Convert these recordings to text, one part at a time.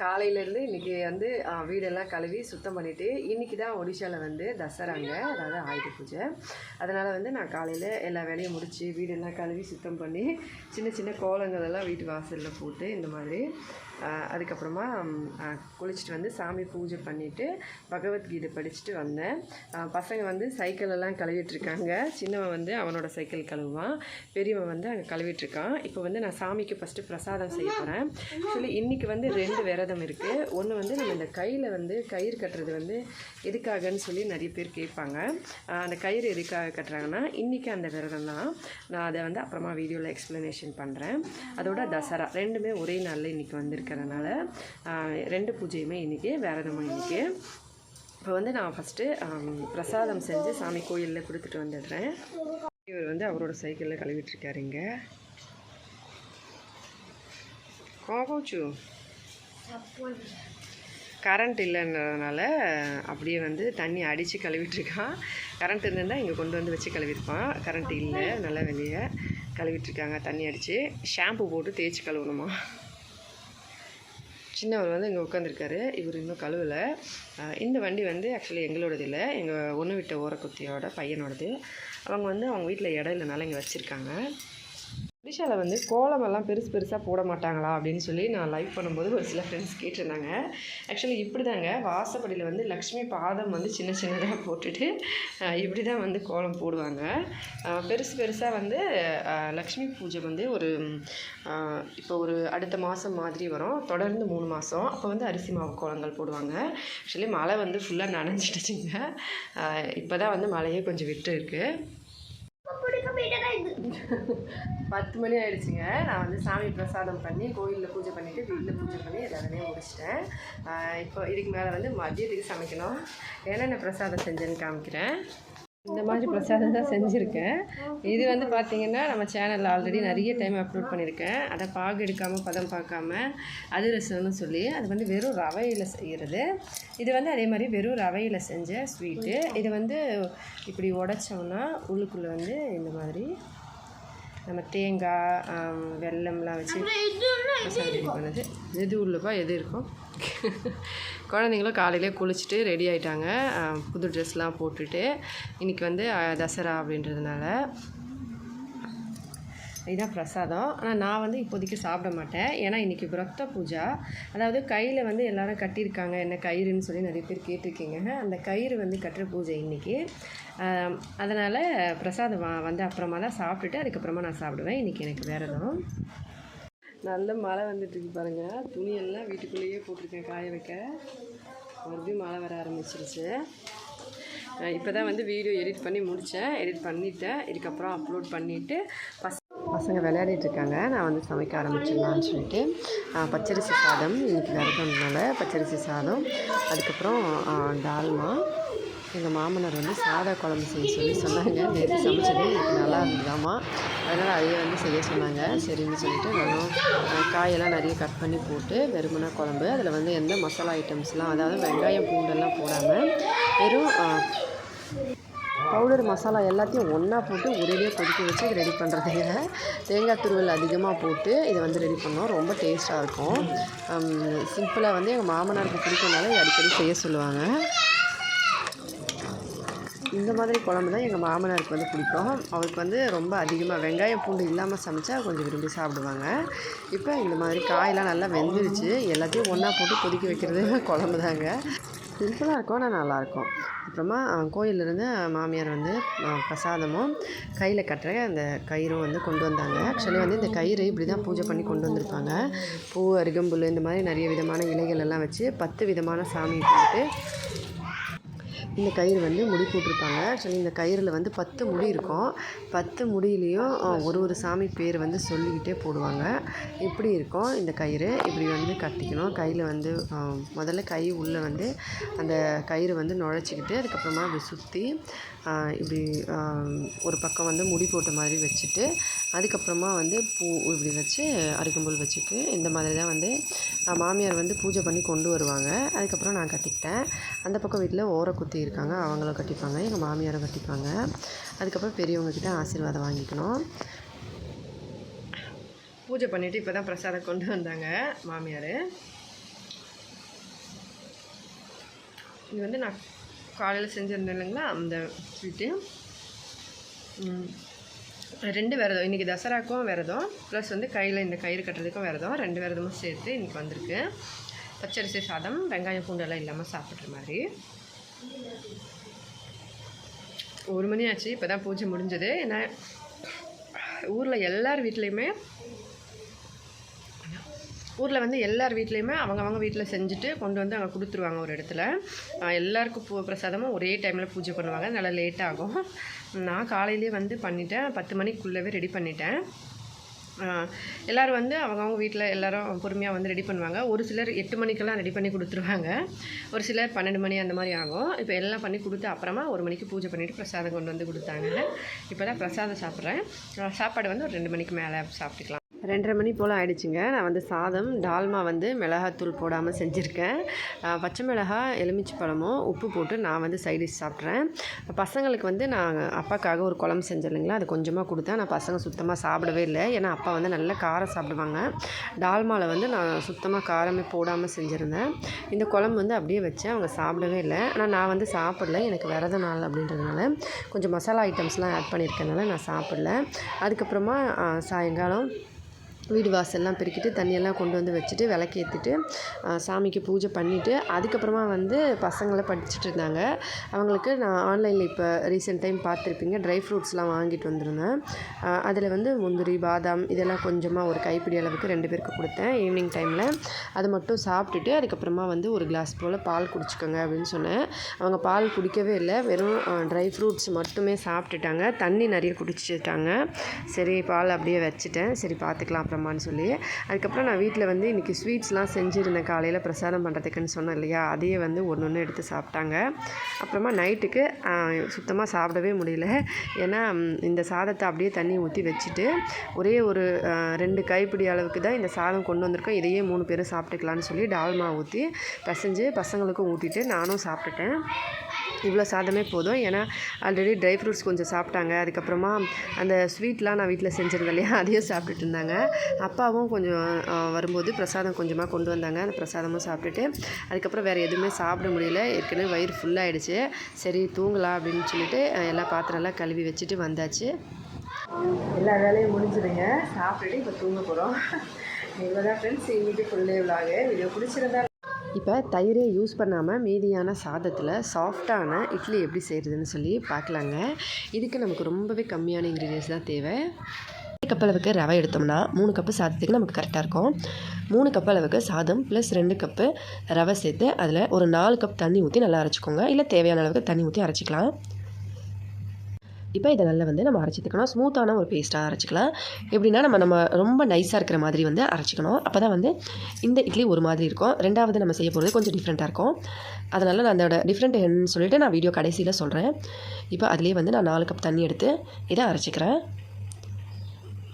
காலையிலேருந்து இன்றைக்கி வந்து வீடெல்லாம் கழுவி சுத்தம் பண்ணிவிட்டு இன்றைக்கி தான் ஒடிஷாவில் வந்து தசராங்க. அதாவது ஆயுத பூஜை. அதனால் வந்து நான் காலையில் எல்லா வேலையும் முடித்து வீடெல்லாம் கழுவி சுத்தம் பண்ணி சின்ன சின்ன கோலங்கள் எல்லாம் வீட்டு வாசலில் போட்டு இந்த மாதிரி அதுக்கப்புறமா குளிச்சுட்டு வந்து சாமி பூஜை பண்ணிவிட்டு பகவத்கீதை படிச்சுட்டு வந்தேன். பசங்க வந்து சைக்கிள் எல்லாம் சின்னவன் வந்து அவனோட சைக்கிள் கழுவுவான். பெரியவன் வந்து அங்கே கழுவிட்டுருக்கான் இப்போ வந்து நான் சாமிக்கு ஃபஸ்ட்டு பிரசாதம் செய்ய போகிறேன் ஆக்சுவலி இன்றைக்கி வந்து ரெண்டு விரதம் இருக்குது ஒன்று வந்து நம்ம இந்த கையில் வந்து கயிறு கட்டுறது வந்து எதுக்காகன்னு சொல்லி நிறைய பேர் கேட்பாங்க. அந்த கயிறு எதுக்காக கட்டுறாங்கன்னா இன்றைக்கி அந்த விரதம் தான் நான் அதை வந்து அப்புறமா வீடியோவில் எக்ஸ்ப்ளனேஷன் பண்ணுறேன் அதோட தசரா ரெண்டுமே ஒரே நாளில் இன்றைக்கி வந்திருக்கிறதுனால ரெண்டு பூஜையுமே இன்றைக்கி விரதமும் இன்றைக்கி இப்போ வந்து நான் ஃபஸ்ட்டு பிரசாதம் செஞ்சு சாமி கோயிலில் கொடுத்துட்டு வந்துடுறேன். இவர் வந்து அவரோட சைக்கிளில் கழுவிட்டுருக்காருங்க கோகோச்சு கரண்ட் இல்லைன்றதுனால அப்படியே வந்து தண்ணி அடித்து கழுவிட்டுருக்கான். கரண்ட் இருந்திருந்தால் இங்கே கொண்டு வந்து வச்சு கழுவிருப்பான் கரண்ட் இல்லை நல்லா வெளியே கழுவிட்டுருக்காங்க தண்ணி அடித்து ஷாம்பு போட்டு தேய்ச்சி கழுவணுமா? சின்னவர் வந்து இங்கே உட்காந்துருக்காரு இவர் இன்னும் கழுவலை. இந்த வண்டி வந்து ஆக்சுவலி எங்களோடது இல்லை. எங்கள் ஒன்று விட்ட ஓரக்குத்தியோட பையனோடது. அவங்க வந்து அவங்க வீட்டில் இடம் இல்லைனால இங்கே வச்சுருக்காங்க. ஒடிஷாவில் வந்து கோலமெல்லாம் பெருசு பெருசாக போட மாட்டாங்களா அப்படின்னு சொல்லி நான் லைவ் பண்ணும்போது ஒரு சில ஃப்ரெண்ட்ஸ் கேட்டிருந்தாங்க. ஆக்சுவலி இப்படி தாங்க வாசப்படியில் வந்து லக்ஷ்மி பாதம் வந்து சின்ன சின்னதாக போட்டுட்டு இப்படி தான் வந்து கோலம் போடுவாங்க. பெருசு பெருசாக வந்து லக்ஷ்மி பூஜை வந்து ஒரு இப்போ ஒரு அடுத்த மாதம் மாதிரி வரும். தொடர்ந்து மூணு மாதம் அப்போ வந்து அரிசி மாவு கோலங்கள் போடுவாங்க. ஆக்சுவலி மழை வந்து ஃபுல்லாக நனைஞ்சிடுச்சுங்க இப்போ தான் வந்து மழையே கொஞ்சம் விட்டு இருக்குது பத்து மணி ஆயிடுச்சுங்க. நான் வந்து சாமி பிரசாதம் பண்ணி கோயிலில் பூஜை பண்ணிவிட்டு வீட்டில் பூஜை பண்ணி எல்லா வேலையும் முடிச்சிட்டேன். இப்போ இதுக்கு மேலே வந்து மதியத்துக்கு சமைக்கணும். என்னென்ன பிரசாதம் செஞ்சேன்னு காமிக்கிறேன். இந்த மாதிரி பிரசாதம் தான் செஞ்சுருக்கேன். இது வந்து பார்த்திங்கன்னா நம்ம சேனலில் ஆல்ரெடி நிறைய டைம் அப்லோட் பண்ணியிருக்கேன் அதை பாகு எடுக்காமல் பதம் பார்க்காம அதிரசம்னு சொல்லி அது வந்து வெறும் ரவையில் செய்கிறது இது வந்து அதே மாதிரி வெறும் ரவையில் செஞ்ச ஸ்வீட்டு இது வந்து இப்படி உடைச்சோம்னா உள்ளுக்குள்ளே வந்து இந்த மாதிரி நம்ம தேங்காய் ஆம், வெல்லம்லாம் வச்சு ரெடி பண்ணது. எது உள்ளப்பா எது இருக்கும்? குழந்தைங்களும் காலையிலே குளிச்சுட்டு ரெடி ஆயிட்டாங்க. ஆம், புது ட்ரெஸ்லாம் போட்டுட்டு. இன்றைக்கி வந்து தசரா அப்படின்றதுனால இதுதான் பிரசாதம். ஆனால் நான் வந்து இப்போதைக்கு சாப்பிட மாட்டேன். ஏன்னா இன்றைக்கி விரத்த பூஜா. அதாவது கையில் வந்து எல்லோரும் கட்டியிருக்காங்க. என்ன கயிறுன்னு சொல்லி நிறைய பேர் கேட்டிருக்கீங்க. அந்த கயிறு வந்து கட்டுற பூஜை இன்றைக்கி அதனால் பிரசாதம் வா- வந்து அப்புறமா தான் சாப்பிட்டுட்டு அதுக்கப்புறமா நான் சாப்பிடுவேன். இன்றைக்கி எனக்கு விரதம் நல்ல மழை வந்துட்டுருக்கு பாருங்கள் துணியெல்லாம் வீட்டுக்குள்ளேயே போட்டிருக்கேன் காய வைக்க. மறுபடியும் மழை வர ஆரம்பிச்சிருச்சு. இப்போ தான் வந்து வீடியோ எடிட் பண்ணி முடித்தேன் எடிட் பண்ணிவிட்டேன் இதுக்கப்புறம் அப்லோட் பண்ணிவிட்டு பஸ் பசங்க விளையாடிட்டு இருக்காங்க நான் வந்து சமைக்க ஆரம்பிச்சிடலான்னு சொல்லிட்டு பச்சரிசி சாதம். இன்றைக்கி விரதம்னால பச்சரிசி சாதம். அதுக்கப்புறம் டால்மா. எங்கள் மாமனார் வந்து சாதா குழம்பு செய்ய சொல்லி சொன்னாங்க. நேற்று சமைச்சது. எனக்கு நல்லா இருந்ததாமா அதனால் அதையே வந்து செய்ய சொன்னாங்க. சரின்னு சொல்லிட்டு நானும் காயெல்லாம் நிறைய கட் பண்ணி போட்டு வெறுமனா குழம்பு. அதில் வந்து எந்த மசாலா ஐட்டம்ஸ்லாம் அதாவது வெங்காயம் பூண்டெல்லாம் போடாமல் பவுடர் மசாலா எல்லாத்தையும் ஒன்றா போட்டு ஒரேடியாக கொதிக்க வச்சு இது ரெடி பண்ணுறதுங்க தேங்காய் துருவல் அதிகமாக போட்டு இதை வந்து ரெடி பண்ணோம் ரொம்ப டேஸ்ட்டாக இருக்கும். சிம்பிளாக வந்து எங்கள் மாமனாருக்கு பிடிக்கனால இதை அடிக்கடி செய்ய சொல்லுவாங்க. இந்த மாதிரி குழம்பு தான் எங்கள் மாமனாருக்கு வந்து பிடிக்கும். அவருக்கு வந்து ரொம்ப அதிகமாக வெங்காயம் பூண்டு இல்லாமல் சமைச்சா கொஞ்சம் விரும்பி சாப்பிடுவாங்க. இப்போ இந்த மாதிரி காயெல்லாம் நல்லா வெந்துருச்சு. எல்லாத்தையும் ஒன்றா போட்டு கொதிக்க வைக்கிறது குழம்பு தாங்க. சிம்பிளாக இருக்கும் ஆனால் நல்லாயிருக்கும் அப்புறமா கோயிலிருந்து மாமியார் வந்து பிரசாதமும் கையில் கட்டுற அந்த கயிறும் வந்து கொண்டு வந்தாங்க. ஆக்சுவலி வந்து இந்த கயிறு இப்படி தான் பூஜை பண்ணி கொண்டு வந்திருப்பாங்க பூ அருகம்புல் இந்த மாதிரி நிறைய விதமான இலைகள் எல்லாம் வச்சு பத்து விதமான சாமி போட்டு இந்த கயிறு வந்து முடி போட்டிருப்பாங்க. ஆக்சுவலி இந்த கயிறில் வந்து பத்து முடி இருக்கும். பத்து முடியிலையும் ஒரு ஒரு சாமி பேர் வந்து சொல்லிக்கிட்டே போடுவாங்க. இப்படி இருக்கும் இந்த கயிறு. இப்படி வந்து கட்டிக்கணும். கையில் வந்து முதல்ல கை உள்ளே வந்து அந்த கயிறு வந்து நுழைச்சிக்கிட்டு அதுக்கப்புறமா அப்படி சுற்றி இப்படி ஒரு பக்கம் வந்து முடி போட்ட மாதிரி வச்சுட்டு அதுக்கப்புறமா வந்து பூ இப்படி வச்சு அருகம்புல் வச்சுட்டு இந்த மாதிரி தான் வந்து மாமியார் வந்து பூஜை பண்ணி கொண்டு வருவாங்க. அதுக்கப்புறம் நான் கட்டிக்கிட்டேன். அந்த பக்கம் வீட்டில் ஓர குத்தி இருக்காங்க. அவங்களும் கட்டிப்பாங்க. எங்கள் மாமியாரும் கட்டிப்பாங்க. அதுக்கப்புறம் பெரியவங்கக்கிட்ட ஆசீர்வாதம் வாங்கிக்கணும். பூஜை பண்ணிவிட்டு இப்போ தான் பிரசாதம் கொண்டு வந்தாங்க மாமியார். இது வந்து நான் காலையில் செஞ்சுருந்தேன் இல்லைங்களா? அந்த ஸ்வீட்டு. ம், ரெண்டு விரதம். இன்றைக்கி தசராக்கும் விரதம். ப்ளஸ் வந்து கையில் இந்த கயிறு கட்டுறதுக்கும் விரதம். ரெண்டு விரதமும் சேர்த்து இன்றைக்கி வந்திருக்கு. பச்சரிசி சாதம் வெங்காயம் பூண்டெல்லாம் இல்லாமல் சாப்பிட்ற மாதிரி. ஒரு மணி ஆச்சு. இப்போ தான் பூஜை முடிஞ்சது. ஏன்னா ஊரில் எல்லார் வீட்லேயுமே ஊரில் வந்து எல்லார் வீட்லேயுமே அவங்கவங்க வீட்டில் செஞ்சுட்டு கொண்டு வந்து அங்கே கொடுத்துருவாங்க ஒரு இடத்துல. எல்லாருக்கும் பூ பிரசாதமும் ஒரே டைமில் பூஜை பண்ணுவாங்க. நல்லா லேட் ஆகும். நான் காலையிலேயே வந்து பண்ணிட்டேன். பத்து மணிக்குள்ளவே ரெடி பண்ணிட்டேன். எல்லோரும் எல்லாரும் வந்து அவங்கவுங்க வீட்டில் எல்லோரும் பொறுமையாக வந்து ரெடி பண்ணுவாங்க. ஒரு சிலர் எட்டு மணிக்கெல்லாம் ரெடி பண்ணி கொடுத்துருவாங்க. ஒரு சிலர் பன்னெண்டு மணி அந்த மாதிரி ஆகும். இப்போ எல்லாம் பண்ணி கொடுத்து அப்புறமா ஒரு மணிக்கு பூஜை பண்ணிவிட்டு பிரசாதம் கொண்டு வந்து கொடுத்தாங்க. இப்போ தான் பிரசாதம் சாப்பிட்றேன். சாப்பாடு வந்து ஒரு ரெண்டு மணிக்கு மேலே சாப்பிட்டுக்கலாம். ரெண்டரை மணி போல் ஆயிடுச்சுங்க. நான் வந்து சாதம் டால்மா வந்து மிளகாத்தூள் போடாமல் செஞ்சுருக்கேன். பச்சை மிளகா எலுமிச்சை பழமும் உப்பு போட்டு நான் வந்து சைடிஷ் சாப்பிட்றேன். பசங்களுக்கு வந்து நான் அப்பாக்காக ஒரு குழம்பு செஞ்சேன் இல்லைங்களா? அது கொஞ்சமாக கொடுத்தேன். நான் பசங்க சுத்தமாக சாப்பிடவே இல்லை. ஏன்னா அப்பா வந்து நல்ல காரம் சாப்பிடுவாங்க. டால்மாவில் வந்து நான் சுத்தமாக காரமே போடாமல் செஞ்சுருந்தேன். இந்த குழம்பு வந்து அப்படியே வச்சேன். அவங்க சாப்பிடவே இல்லை. ஆனால் நான் வந்து சாப்பிடல. எனக்கு விரத நாள் அப்படின்றதுனால கொஞ்சம் மசாலா ஐட்டம்ஸ்லாம் ஆட் பண்ணியிருக்கனால நான் சாப்பிடல. அதுக்கப்புறமா சாயங்காலம் வீடு வாசல்லாம் பெருக்கிட்டு தண்ணியெல்லாம் கொண்டு வந்து வச்சுட்டு விளக்கேற்றிட்டு சாமிக்கு பூஜை பண்ணிவிட்டு அதுக்கப்புறமா வந்து பசங்களை படிச்சுட்டு இருந்தாங்க. அவங்களுக்கு நான் ஆன்லைனில் இப்போ ரீசெண்ட் டைம் பார்த்துருப்பீங்க ட்ரை ஃப்ரூட்ஸ்லாம் வாங்கிட்டு வந்திருந்தேன். அதில் வந்து முந்திரி பாதாம் இதெல்லாம் கொஞ்சமாக ஒரு கைப்பிடி அளவுக்கு ரெண்டு பேருக்கு கொடுத்தேன் ஈவினிங் டைமில் அதை மட்டும் சாப்பிட்டுட்டு அதுக்கப்புறமா வந்து ஒரு கிளாஸ் போல் பால் குடிச்சுக்கோங்க அப்படின்னு சொன்னேன். அவங்க பால் குடிக்கவே இல்லை வெறும் ட்ரை ஃப்ரூட்ஸ் மட்டுமே சாப்பிட்டுட்டாங்க. தண்ணி நிறைய குடிச்சிட்டாங்க. சரி பால் அப்படியே வச்சுட்டேன். சரி பார்த்துக்கலாம் அப்புறமான்னு சொல்லி. அதுக்கப்புறம் நான் வீட்டில் வந்து இன்றைக்கி ஸ்வீட்ஸ்லாம் செஞ்சுருந்தேன். காலையில் பிரசாதம் பண்ணுறதுக்குன்னு சொன்னேன் இல்லையா? அதையே வந்து ஒன்று ஒன்று எடுத்து சாப்பிட்டாங்க. அப்புறமா நைட்டுக்கு சுத்தமாக சாப்பிடவே முடியல. ஏன்னா இந்த சாதத்தை அப்படியே தண்ணி ஊற்றி வச்சுட்டு ஒரே ஒரு ரெண்டு கைப்பிடி அளவுக்கு தான் இந்த சாதம் கொண்டு வந்திருக்கோம். இதையே மூணு பேரும் சாப்பிட்டுக்கலான்னு சொல்லி டால்மா ஊற்றி பிசைஞ்சு பசங்களுக்கும் ஊட்டிட்டு நானும் சாப்பிட்டுட்டேன். இவ்வளோ சாதமே போதும். ஏன்னா ஆல்ரெடி ட்ரை ஃப்ரூட்ஸ் கொஞ்சம் சாப்பிட்டாங்க. அதுக்கப்புறமா அந்த ஸ்வீட்லாம் நான் வீட்டில் செஞ்சுருந்தேன் இல்லையா? அதையும் சாப்பிட்டுட்டு இருந்தாங்க. அப்பாவும் கொஞ்சம் வரும்போது பிரசாதம் கொஞ்சமாக கொண்டு வந்தாங்க. அந்த பிரசாதமும் சாப்பிட்டுட்டு அதுக்கப்புறம் வேறு எதுவுமே சாப்பிட முடியல. ஏற்கனவே வயிறு ஃபுல்லாகிடுச்சு சரி தூங்கலாம் அப்படின்னு சொல்லிட்டு எல்லா பாத்திரம்லாம் கழுவி வச்சுட்டு வந்தாச்சு. எல்லா வேலையும் முடிஞ்சுதுங்க. சாப்பிட்டுட்டு இப்போ தூங்க போகிறோம் இவ்வளோதான் ஃப்ரெண்ட்ஸ் இன்னைக்கு ஃபுல்லே விழாங்க வீடியோ பிடிச்சிருந்தா இப்போ தயிரே யூஸ் பண்ணாமல் மீதியான சாதத்தில் சாஃப்டான இட்லி எப்படி செய்கிறதுன்னு சொல்லி பார்க்கலாங்க. இதுக்கு நமக்கு ரொம்பவே கம்மியான இன்க்ரீடியன்ஸ் தான் தேவை. கப் அளவுக்கு ரவை எடுத்தோம்னா மூணு கப்பு சாதத்துக்கு நமக்கு கரெக்டாக இருக்கும். மூணு கப் அளவுக்கு சாதம் ப்ளஸ் ரெண்டு கப்பு ரவை சேர்த்து அதில் ஒரு நாலு கப் தண்ணி ஊற்றி நல்லா அரைச்சிக்கோங்க. இல்லை தேவையான அளவுக்கு தண்ணி ஊற்றி அரைச்சிக்கலாம். இப்போ இதை நல்லா வந்து நம்ம அரைச்சிக்கணும். ஸ்மூத்தான ஒரு பேஸ்ட்டாக அரைச்சிக்கலாம். எப்படின்னா நம்ம நம்ம ரொம்ப நைஸாக இருக்கிற மாதிரி வந்து அரைச்சிக்கணும். அப்போ தான் வந்து இந்த இட்லி ஒரு மாதிரி இருக்கும். ரெண்டாவது நம்ம செய்ய போகிறது கொஞ்சம் டிஃப்ரெண்ட்டாக இருக்கும். அதனால் நான் அதோட டிஃப்ரெண்ட் என்னன்னு சொல்லிட்டு நான் வீடியோ கடைசியில் சொல்கிறேன் இப்போ அதுலேயே வந்து நான் நாலு கப் தண்ணி எடுத்து இதை அரைச்சிக்கிறேன்.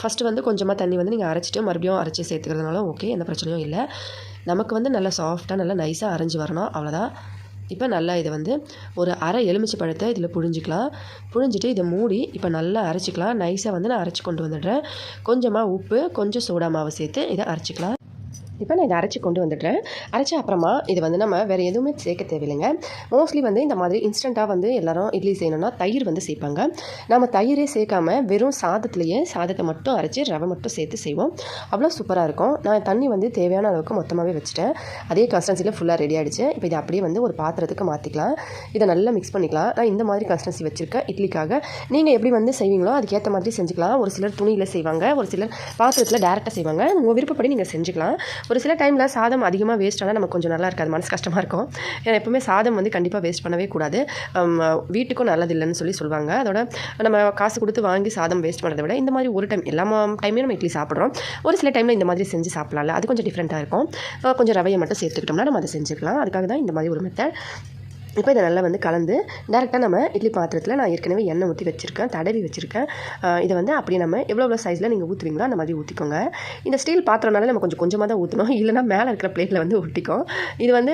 ஃபஸ்ட்டு வந்து கொஞ்சமாக தண்ணி வந்து நீங்கள் அரைச்சிட்டு மறுபடியும் அரைச்சி சேர்த்துக்கிறதுனால ஓகே எந்த பிரச்சனையும் இல்லை. நமக்கு வந்து நல்லா சாஃப்டாக நல்லா நைஸாக அரைஞ்சி வரணும். அவ்வளோதான் இப்போ நல்லா இதை வந்து ஒரு அரை எலுமிச்சை பழத்தை இதில் புழிஞ்சிக்கலாம். புழிஞ்சிட்டு இதை மூடி இப்போ நல்லா அரைச்சிக்கலாம். நைஸாக வந்து நான் அரைச்சி கொண்டு வந்துடுறேன். கொஞ்சமாக உப்பு கொஞ்சம் சோடா மாவு சேர்த்து இதை அரைச்சிக்கலாம். இப்போ நான் இதை அரைச்சி கொண்டு வந்துடுறேன். அரைச்ச அப்புறமா இது வந்து நம்ம வேறு எதுவுமே சேர்க்க தேவையில்லைங்க. மோஸ்ட்லி வந்து இந்த மாதிரி இன்ஸ்டண்ட்டாக வந்து எல்லோரும் இட்லி செய்யணும்னா தயிர் வந்து சேர்ப்பாங்க. நம்ம தயிரே சேர்க்காம வெறும் சாதத்துலேயே சாதத்தை மட்டும் அரைச்சி ரவை மட்டும் சேர்த்து செய்வோம். அவ்வளோ சூப்பராக இருக்கும். நான் தண்ணி வந்து தேவையான அளவுக்கு மொத்தமாகவே வச்சுட்டேன். அதே கன்ஸ்டன்சியில் ஃபுல்லாக ரெடி ஆகிடுச்சு இப்போ இதை அப்படியே வந்து ஒரு பாத்திரத்துக்கு மாற்றிக்கலாம் இதை நல்லா மிக்ஸ் பண்ணிக்கலாம். நான் இந்த மாதிரி கன்ஸ்டன்சி வச்சுருக்கேன் இட்லிக்காக. நீங்கள் எப்படி வந்து செய்வீங்களோ அதுக்கேற்ற மாதிரி செஞ்சுக்கலாம். ஒரு சிலர் துணியில் செய்வாங்க. ஒரு சிலர் பாத்திரத்தில் டேரெக்டாக செய்வாங்க. உங்கள் விருப்பப்படி நீங்கள் செஞ்சுக்கலாம். ஒரு சில டைமில் சாதம் அதிகமாக வேஸ்ட் ஆனால் நமக்கு கொஞ்சம் நல்லா இருக்காது. மனசு கஷ்டமாக இருக்கும். ஏன்னா எப்பவுமே சாதம் வந்து கண்டிப்பாக வேஸ்ட் பண்ணவே கூடாது. வீட்டுக்கும் நல்லது இல்லைன்னு சொல்லி சொல்லுவாங்க. அதோட நம்ம காசு கொடுத்து வாங்கி சாதம் வேஸ்ட் பண்ணுறதை விட இந்த மாதிரி ஒரு டைம் எல்லா டைமே நம்ம இட்லி சாப்பிட்றோம். ஒரு சில டைமில் இந்த மாதிரி செஞ்சு சாப்பிடலாம்ல. அது கொஞ்சம் டிஃப்ரெண்ட்டாக இருக்கும். கொஞ்சம் ரவையை மட்டும் சேர்த்துக்கிட்டோம்னா நம்ம அதை செஞ்சுக்கலாம். அதுக்காக தான் இந்த மாதிரி ஒரு மெத்தட் இப்போ இதை நல்லா வந்து கலந்து டேரெக்டாக நம்ம இட்லி பாத்திரத்தில் நான் ஏற்கனவே எண்ணெய் ஊற்றி வச்சுருக்கேன் தடவி வச்சுருக்கேன். இதை வந்து அப்படியே நம்ம எவ்வளோ எவ்வளோ சைஸில் நீங்கள் ஊற்றுவீங்களோ அந்த மாதிரி ஊற்றிக்கோங்க இந்த ஸ்டீல் பாத்திரம்னால நம்ம கொஞ்சம் கொஞ்சமாக தான் ஊற்றணும் இல்லைனா மேலே இருக்கிற பிளேட்டில் வந்து ஒட்டிக்கும். இது வந்து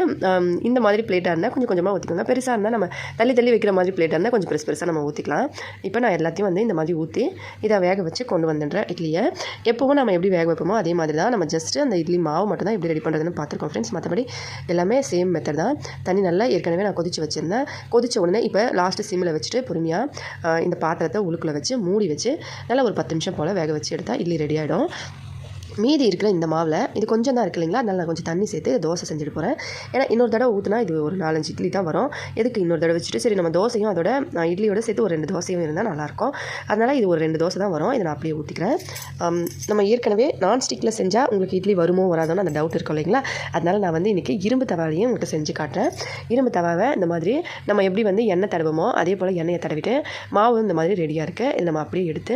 இந்த மாதிரி பிளேட்டாக இருந்தால் கொஞ்சம் கொஞ்சமாக ஊற்றிக்கோங்க பெருசாக இருந்தால் நம்ம தள்ளி தள்ளி வைக்கிற மாதிரி பிளேட்டாக இருந்தால் கொஞ்சம் பெருசு பெருசாக நம்ம ஊற்றிக்கலாம் இப்போ நான் எல்லாத்தையும் வந்து இந்த மாதிரி ஊற்றி இதை வேக வச்சு கொண்டு வந்துடுறேன் இட்லியை. எப்போவும் நம்ம எப்படி வேக வைப்போமோ அதே மாதிரி தான் நம்ம ஜஸ்ட்டு அந்த இட்லி மாவு மட்டும் தான் எப்படி ரெடி பண்ணுறதுன்னு பார்த்துருக்கோம் ஃப்ரெண்ட்ஸ் மற்றபடி எல்லாமே சேம் மெத்தட் தான். தண்ணி நல்லா ஏற்கனவே நான் கொதிச்சு வச்சுருந்தேன் கொதிச்ச உடனே இப்போ லாஸ்ட்டு சிம்மில் வச்சுட்டு பொறுமையாக இந்த பாத்திரத்தை உழுக்கில் வச்சு மூடி வச்சு நல்லா ஒரு பத்து நிமிஷம் போல் வேக வச்சு எடுத்தால் இட்லி ரெடி ஆகிடும் மீதி இருக்கிற இந்த மாவில் இது கொஞ்சம் தான் இருக்கு இல்லைங்களா? அதனால் நான் கொஞ்சம் தண்ணி சேர்த்து தோசை செஞ்சுட்டு போகிறேன் ஏன்னா இன்னொரு தடவை ஊற்றினா இது ஒரு நாலஞ்சு இட்லி தான் வரும். எதுக்கு இன்னொரு தடவை வச்சுட்டு? சரி நம்ம தோசையும் அதோட இட்லியோட சேர்த்து ஒரு ரெண்டு தோசையும் இருந்தால் நல்லாயிருக்கும். அதனால் இது ஒரு ரெண்டு தோசை தான் வரும். இதை நான் அப்படியே ஊற்றிக்கிறேன் நம்ம ஏற்கனவே நான்ஸ்டிக்கில் செஞ்சால் உங்களுக்கு இட்லி வருமோ வராதோன்னு அந்த டவுட் இருக்கும் இல்லைங்களா? அதனால் நான் வந்து இன்றைக்கி இரும்பு தவாலையும் உங்கள்கிட்ட செஞ்சு காட்டுறேன். இரும்பு தவாவை இந்த மாதிரி நம்ம எப்படி வந்து எண்ணெய் தடவுமோ அதே போல் எண்ணெயை தடவிட்டு மாவு இந்த மாதிரி ரெடியாக இருக்குது இதை நம்ம அப்படியே எடுத்து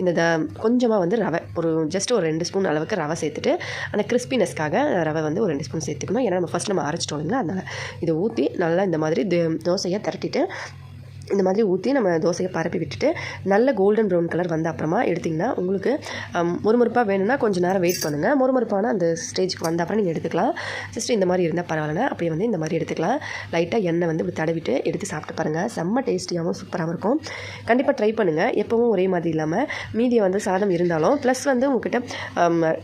இந்த த கொஞ்சமாக வந்து ரவை ஒரு ஜஸ்ட் ஒரு ரெண்டு ஸ்பூன் அளவுக்கு ரவை சேர்த்துட்டு அந்த கிறிஸ்பினஸ்க்காக ரவை வந்து ஒரு ரெண்டு ஸ்பூன் சேர்த்துக்கணும். ஏன்னா நம்ம ஃபஸ்ட் நம்ம அரைச்சிட்டோம் இல்லைங்களா? அதனால் இதை ஊற்றி நல்லா இந்த மாதிரி தே- தோசையை திரட்டிட்டு இந்த மாதிரி ஊற்றி நம்ம தோசையை பரப்பி விட்டுட்டு நல்ல கோல்டன் ப்ரௌன் கலர் வந்த அப்புறமா எடுத்திங்கன்னா உங்களுக்கு மொறுமொறுப்பாக வேணும்னா கொஞ்சம் நேரம் வெயிட் பண்ணுங்கள் மொறுமொறுப்பான அந்த ஸ்டேஜ்க்கு வந்த அப்புறம் நீங்கள் எடுத்துக்கலாம். ஜஸ்ட் இந்த மாதிரி இருந்தால் பரவாயில்ல அப்படியே வந்து இந்த மாதிரி எடுத்துக்கலாம். லைட்டாக எண்ணெய் வந்து இப்படி தடவிட்டு எடுத்து சாப்பிட்டு பாருங்கள் செம்ம டேஸ்டியாகவும் சூப்பராகவும் இருக்கும். கண்டிப்பாக ட்ரை பண்ணுங்கள் எப்போவும் ஒரே மாதிரி இல்லாமல் மீதியை வந்து சாதம் இருந்தாலும் ப்ளஸ் வந்து உங்ககிட்ட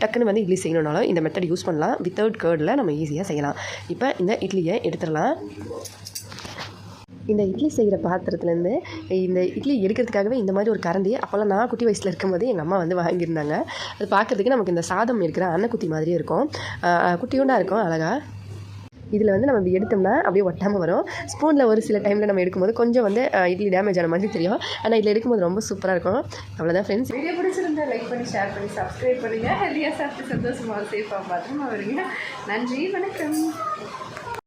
டக்குன்னு வந்து இட்லி செய்யணுன்னாலும் இந்த மெத்தட் யூஸ் பண்ணலாம். வித்தவுட் கேர்டில் நம்ம ஈஸியாக செய்யலாம். இப்போ இந்த இட்லியை எடுத்துடலாம். இந்த இட்லி செய்கிற பாத்திரத்துலேருந்து இந்த இட்லி எடுக்கிறதுக்காகவே இந்த மாதிரி ஒரு கரண்டி அப்போல்லாம் நான் குட்டி வயசில் இருக்கும்போது எங்கள் அம்மா வந்து வாங்கியிருந்தாங்க. அது பார்க்குறதுக்கு நமக்கு இந்த சாதம் இருக்கிற அன்னக்குத்தி மாதிரியே இருக்கும். ஆஹ் இருக்கும் அழகாக இதில் வந்து நம்ம எடுத்தோம்னா அப்படியே ஒட்டாமல் வரும். ஸ்பூனில் ஒரு சில டைமில் நம்ம எடுக்கும்போது கொஞ்சம் வந்து இட்லி டேமேஜ் ஆன மாதிரி தெரியும். ஆனால் இதில் எடுக்கும்போது ரொம்ப சூப்பராக இருக்கும். அவ்வளோதான் ஃப்ரெண்ட்ஸ் வீடியோ பிடிச்சிருந்தா லைக் பண்ணி ஷேர் பண்ணி சப்ஸ்கிரைப் பண்ணுங்கள் ஹெல்தியாக சாப்பிட்டு சந்தோஷமாக சேஃபாக பார்த்துமா வருங்க நன்றி வணக்கம்.